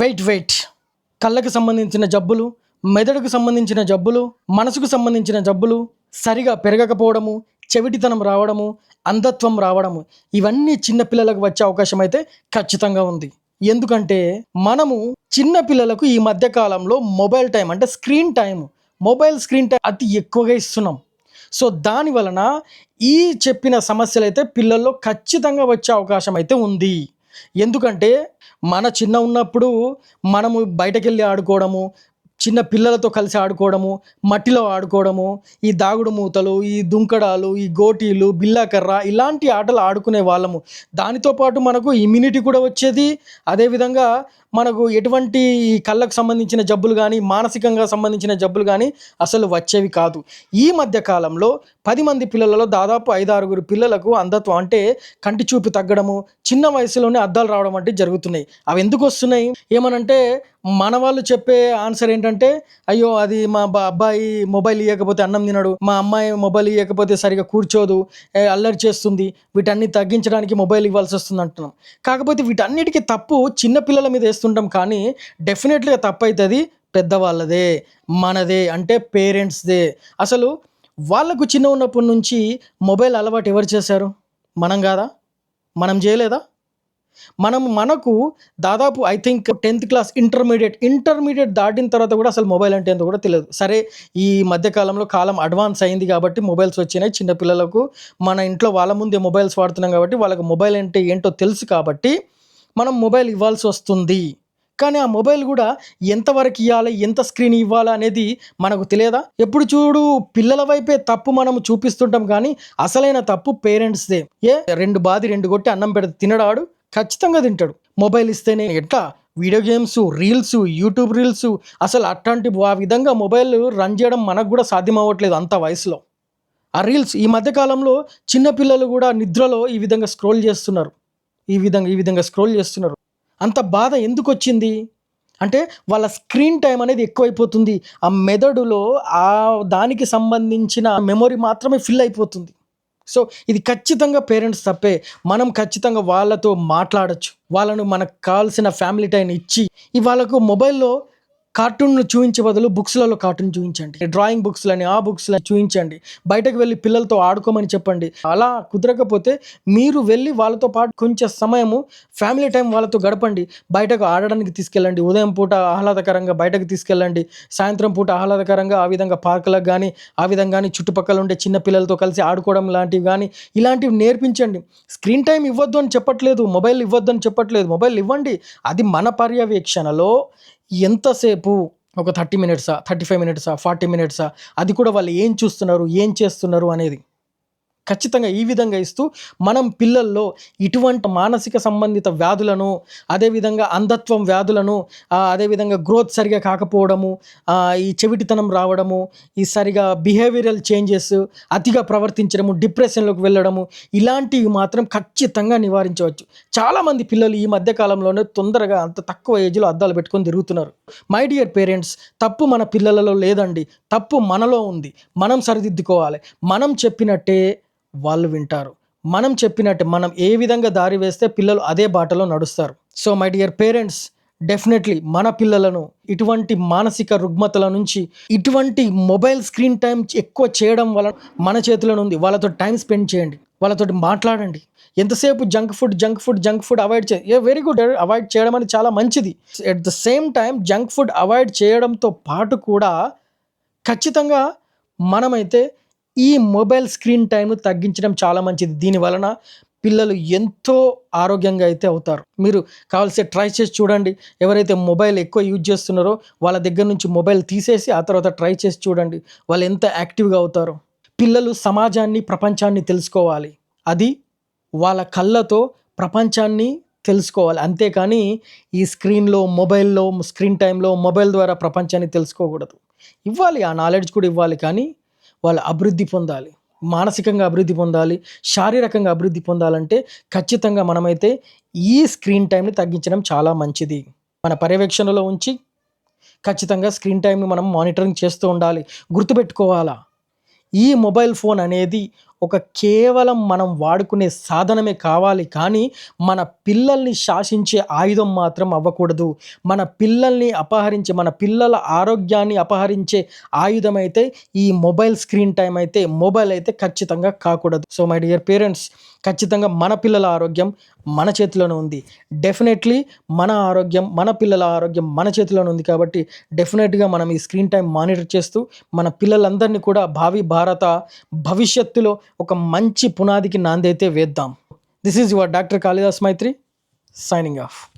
Wait wait. కళ్ళకు సంబంధించిన జబ్బులు మెదడుకు సంబంధించిన జబ్బులు మనసుకు సంబంధించిన జబ్బులు సరిగా పెరగకపోవడము చెవిటితనం రావడము అంధత్వం రావడము ఇవన్నీ చిన్నపిల్లలకు వచ్చే అవకాశం అయితే ఖచ్చితంగా ఉంది. ఎందుకంటే మనము చిన్న పిల్లలకు ఈ మధ్య కాలంలో మొబైల్ టైం అంటే screen time mobile screen time అతి ఎక్కువగా ఇస్తున్నాం. సో దాని వలన ఈ చెప్పిన సమస్యలు అయితే పిల్లల్లో ఖచ్చితంగా వచ్చే అవకాశం అయితే ఉంది. ఎందుకంటే మన చిన్న ఉన్నప్పుడు మనము బయటకు వెళ్ళి ఆడుకోవడము చిన్న పిల్లలతో కలిసి ఆడుకోవడము మట్టిలో ఆడుకోవడము ఈ దాగుడు మూతలు ఈ దుంకడాలు ఈ గోటీలు బిల్లాకర్ర ఇలాంటి ఆటలు ఆడుకునే వాళ్ళము. దానితో పాటు మనకు ఇమ్యూనిటీ కూడా వచ్చేది. అదేవిధంగా మనకు ఎటువంటి ఈ కళ్ళకు సంబంధించిన జబ్బులు కానీ మానసికంగా సంబంధించిన జబ్బులు కానీ అసలు వచ్చేవి కాదు. ఈ మధ్య కాలంలో పది మంది పిల్లలలో దాదాపు ఐదు ఆరుగురు పిల్లలకు అంధత్వం అంటే కంటి చూపు తగ్గడము చిన్న వయసులోనే అద్దాలు రావడం అంటే జరుగుతున్నాయి. అవి ఎందుకు వస్తున్నాయి? ఏమనంటే మన వాళ్ళు చెప్పే ఆన్సర్ ఏంటంటే అయ్యో అది మా అబ్బాయి మొబైల్ ఇవ్వకపోతే అన్నం తినడు మా అమ్మాయి మొబైల్ ఇవ్వకపోతే సరిగా కూర్చోదు అల్లరి చేస్తుంది వీటన్ని తగ్గించడానికి మొబైల్ ఇవ్వాల్సి వస్తుంది అంటున్నాం. కాకపోతే వీటన్నిటికీ తప్పు చిన్న పిల్లల మీద వేస్తుంటాం కానీ డెఫినెట్లీగా తప్పు అవుతుంది పెద్దవాళ్ళదే మనదే అంటే పేరెంట్స్దే. అసలు వాళ్ళకు చిన్న ఉన్నప్పటి నుంచి మొబైల్ అలవాటు ఎవరు చేశారు? మనం కాదా? మనం చేయలేదా? మనం మనకు దాదాపు I think tenth class intermediate intermediate దాటిన తర్వాత కూడా అసలు మొబైల్ అంటే ఏంటో కూడా తెలియదు. సరే ఈ మధ్యకాలంలో కాలం అడ్వాన్స్ అయింది కాబట్టి మొబైల్స్ వచ్చినాయి. చిన్నపిల్లలకు మన ఇంట్లో వాళ్ళ ముందే మొబైల్స్ వాడుతున్నాం కాబట్టి వాళ్ళకి మొబైల్ అంటే ఏంటో తెలుసు కాబట్టి మనం మొబైల్ ఇవ్వాల్సి వస్తుంది. కానీ ఆ మొబైల్ కూడా ఎంతవరకు ఇవ్వాలి ఎంత స్క్రీన్ ఇవ్వాలి అనేది మనకు తెలియదా? ఎప్పుడు చూడు పిల్లల వైపే తప్పు మనం చూపిస్తుంటాం కానీ అసలైన తప్పు పేరెంట్స్దే ఏ రెండు బాది రెండు కొట్టి అన్నం పెడితే తినడాడు? ఖచ్చితంగా తింటాడు. మొబైల్ ఇస్తేనే ఎట్లా? Video games reels YouTube reels. అసలు అట్లాంటి ఆ విధంగా మొబైల్ రన్ చేయడం మనకు కూడా సాధ్యం అవ్వట్లేదు అంత వయసులో. ఆ రీల్స్ ఈ మధ్యకాలంలో చిన్నపిల్లలు కూడా నిద్రలో ఈ విధంగా స్క్రోల్ చేస్తున్నారు. ఈ విధంగా ఈ విధంగా స్క్రోల్ చేస్తున్నారు. అంత బాధ ఎందుకు వచ్చింది? అంటే వాళ్ళ స్క్రీన్ టైం అనేది ఎక్కువైపోతుంది. ఆ మెదడులో ఆ దానికి సంబంధించిన మెమొరీ మాత్రమే ఫిల్ అయిపోతుంది. సో ఇది ఖచ్చితంగా పేరెంట్స్ తప్పే. మనం ఖచ్చితంగా వాళ్ళతో మాట్లాడచ్చు. వాళ్ళను మనకు కావాల్సిన ఫ్యామిలీ టైం ఇచ్చి వాళ్ళకు మొబైల్లో కార్టూన్ను చూపించే బదులు బుక్స్లలో కార్టూన్ చూపించండి. డ్రాయింగ్ బుక్స్లని ఆ బుక్స్లని చూపించండి. బయటకు వెళ్ళి పిల్లలతో ఆడుకోమని చెప్పండి. అలా కుదరకపోతే మీరు వెళ్ళి వాళ్ళతో పాటు కొంచెం సమయము ఫ్యామిలీ టైం వాళ్ళతో గడపండి. బయటకు ఆడడానికి తీసుకెళ్ళండి. ఉదయం పూట ఆహ్లాదకరంగా బయటకు తీసుకెళ్ళండి. సాయంత్రం పూట ఆహ్లాదకరంగా ఆ విధంగా పార్కులకు కానీ ఆ విధంగా కానీ చుట్టుపక్కల ఉండే చిన్న పిల్లలతో కలిసి ఆడుకోవడం లాంటివి కానీ ఇలాంటివి నేర్పించండి. స్క్రీన్ టైం ఇవ్వద్దు అని చెప్పట్లేదు. మొబైల్ ఇవ్వద్దు అని చెప్పట్లేదు. మొబైల్ ఇవ్వండి. అది మన పర్యవేక్షణలో ఎంతసేపు? ఒక థర్టీ మినిట్సా? థర్టీ ఫైవ్ మినిట్సా? ఫార్టీ మినిట్సా? అది కూడా వాళ్ళు ఏం చూస్తున్నారు? ఏం చేస్తున్నారు? అనేది. ఖచ్చితంగా ఈ విధంగా ఇస్తూ మనం పిల్లల్లో ఇటువంటి మానసిక సంబంధిత వ్యాధులను అదేవిధంగా అంధత్వం వ్యాధులను అదేవిధంగా గ్రోత్ సరిగా కాకపోవడము ఈ చెవిటితనం రావడము ఈ సరిగా బిహేవియరల్ చేంజెస్ అతిగా ప్రవర్తించడము డిప్రెషన్లోకి వెళ్ళడము ఇలాంటివి మాత్రం ఖచ్చితంగా నివారించవచ్చు. చాలామంది పిల్లలు ఈ మధ్య కాలంలోనే తొందరగా అంత తక్కువ ఏజ్లో అద్దాలు పెట్టుకొని తిరుగుతున్నారు. మై డియర్ పేరెంట్స్ తప్పు మన పిల్లలలో లేదండి. తప్పు మనలో ఉంది. మనం సరిదిద్దుకోవాలి. మనం చెప్పినట్టే వాళ్ళు వింటారు. మనం చెప్పినట్టు మనం ఏ విధంగా దారి వేస్తే పిల్లలు అదే బాటలో నడుస్తారు. So my dear parents definitely మన పిల్లలను ఇటువంటి మానసిక రుగ్మతల నుంచి ఇటువంటి మొబైల్ స్క్రీన్ టైం ఎక్కువ చేయడం వలన మన చేతిలో ఉంది. వాళ్ళతో టైం స్పెండ్ చేయండి. వాళ్ళతో మాట్లాడండి. ఎంతసేపు junk food junk food junk food avoid చే ఏ వెరీ గుడ్ అవాయిడ్ చేయడం అనేది చాలా మంచిది. At the same time junk food avoid చేయడంతో పాటు కూడా ఖచ్చితంగా మనమైతే ఈ మొబైల్ స్క్రీన్ టైంను తగ్గించడం చాలా మంచిది. దీని వలన పిల్లలు ఎంతో ఆరోగ్యంగా అయితే అవుతారు. మీరు కావాల్సి ట్రై చేసి చూడండి. ఎవరైతే మొబైల్ ఎక్కువ యూజ్ చేస్తున్నారో వాళ్ళ దగ్గర నుంచి మొబైల్ తీసేసి ఆ తర్వాత ట్రై చేసి చూడండి. వాళ్ళు ఎంత యాక్టివ్గా అవుతారో. పిల్లలు సమాజాన్ని ప్రపంచాన్ని తెలుసుకోవాలి. అది వాళ్ళ కళ్ళతో ప్రపంచాన్ని తెలుసుకోవాలి. అంతేకాని ఈ స్క్రీన్లో మొబైల్లో స్క్రీన్ టైంలో మొబైల్ ద్వారా ప్రపంచాన్ని తెలుసుకోకూడదు. ఇవ్వాలి. ఆ నాలెడ్జ్ కూడా ఇవ్వాలి. కానీ వాళ్ళు అభివృద్ధి పొందాలి. మానసికంగా అభివృద్ధి పొందాలి. శారీరకంగా అభివృద్ధి పొందాలంటే ఖచ్చితంగా మనమైతే ఈ స్క్రీన్ టైంని తగ్గించడం చాలా మంచిది. మన పర్యవేక్షణలో ఉంచి ఖచ్చితంగా స్క్రీన్ టైంని మనం మానిటరింగ్ చేస్తూ ఉండాలి. గుర్తుపెట్టుకోవాలా? ఈ మొబైల్ ఫోన్ అనేది ఒక కేవలం మనం వాడుకునే సాధనమే కావాలి కానీ మన పిల్లల్ని శాసించే ఆయుధం మాత్రం అవ్వకూడదు. మన పిల్లల్ని అపహరించే మన పిల్లల ఆరోగ్యాన్ని అపహరించే ఆయుధం అయితే ఈ మొబైల్ స్క్రీన్ టైం అయితే మొబైల్ అయితే ఖచ్చితంగా కాకూడదు. సో మై డియర్ పేరెంట్స్ ఖచ్చితంగా మన పిల్లల ఆరోగ్యం మన చేతిలోనే ఉంది. డెఫినెట్లీ మన ఆరోగ్యం మన పిల్లల ఆరోగ్యం మన చేతిలోనే ఉంది కాబట్టి డెఫినెట్గా మనం ఈ స్క్రీన్ టైం మానిటర్ చేస్తూ మన పిల్లలందరినీ కూడా భావి భారత భవిష్యత్తులో ఒక మంచి పునాదికి నాందైతే వేద్దాం. This is your doctor Kalidas Maitri signing off